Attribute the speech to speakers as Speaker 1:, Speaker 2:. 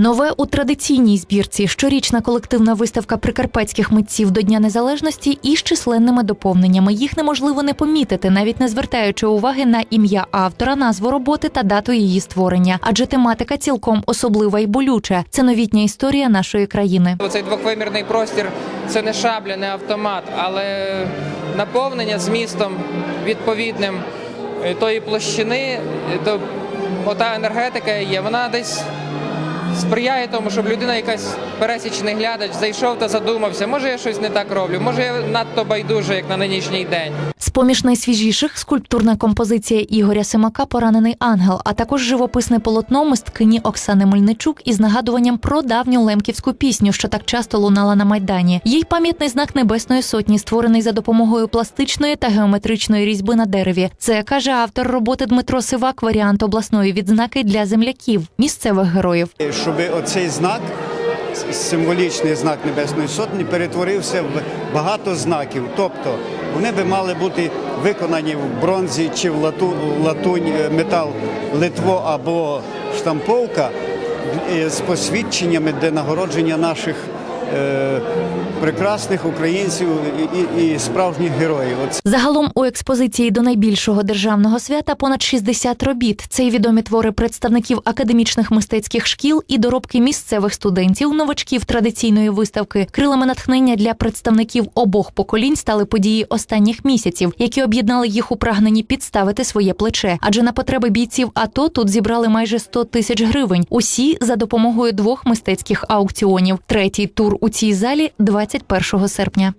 Speaker 1: Нове у традиційній збірці щорічна колективна виставка прикарпатських митців до Дня Незалежності із численними доповненнями. Їх неможливо не помітити, навіть не звертаючи уваги на ім'я автора, назву роботи та дату її створення. Адже тематика цілком особлива і болюча. Це новітня історія нашої країни.
Speaker 2: Цей двохвимірний простір це не шабля, не автомат, але наповнення змістом відповідним е, тої площини, е, то ота енергетика є, вона десь сприяє тому, щоб людина, якась пересічний глядач, зайшов та задумався, може я щось не так роблю, може я надто байдуже, як на нинішній день.
Speaker 1: З-поміж найсвіжіших скульптурна композиція Ігоря Симака Поранений ангел, а також живописне полотно мисткині Оксани Мельничук із нагадуванням про давню лемківську пісню, що так часто лунала на майдані. Їй пам'ятний знак Небесної сотні, створений за допомогою пластичної та геометричної різьби на дереві. Це каже автор роботи Дмитро Сивак, варіант обласної відзнаки для земляків, місцевих героїв.
Speaker 3: Щоб оцей знак, символічний знак Небесної Сотні, перетворився в багато знаків. Тобто вони би мали бути виконані в бронзі чи в лату, латунь, е, метал литво або штамповка е, з посвідченнями для нагородження наших прекрасних українців і, і, і справжніх героїв.
Speaker 1: Загалом у експозиції до найбільшого державного свята понад 60 робіт. Це й відомі твори представників академічних мистецьких шкіл і доробки місцевих студентів, новачків традиційної виставки. Крилами натхнення для представників обох поколінь стали події останніх місяців, які об'єднали їх у прагненні підставити своє плече. Адже на потреби бійців АТО тут зібрали майже 100 тисяч гривень. Усі за допомогою двох мистецьких аукціонів. Третій тур у цій залі 21 серпня.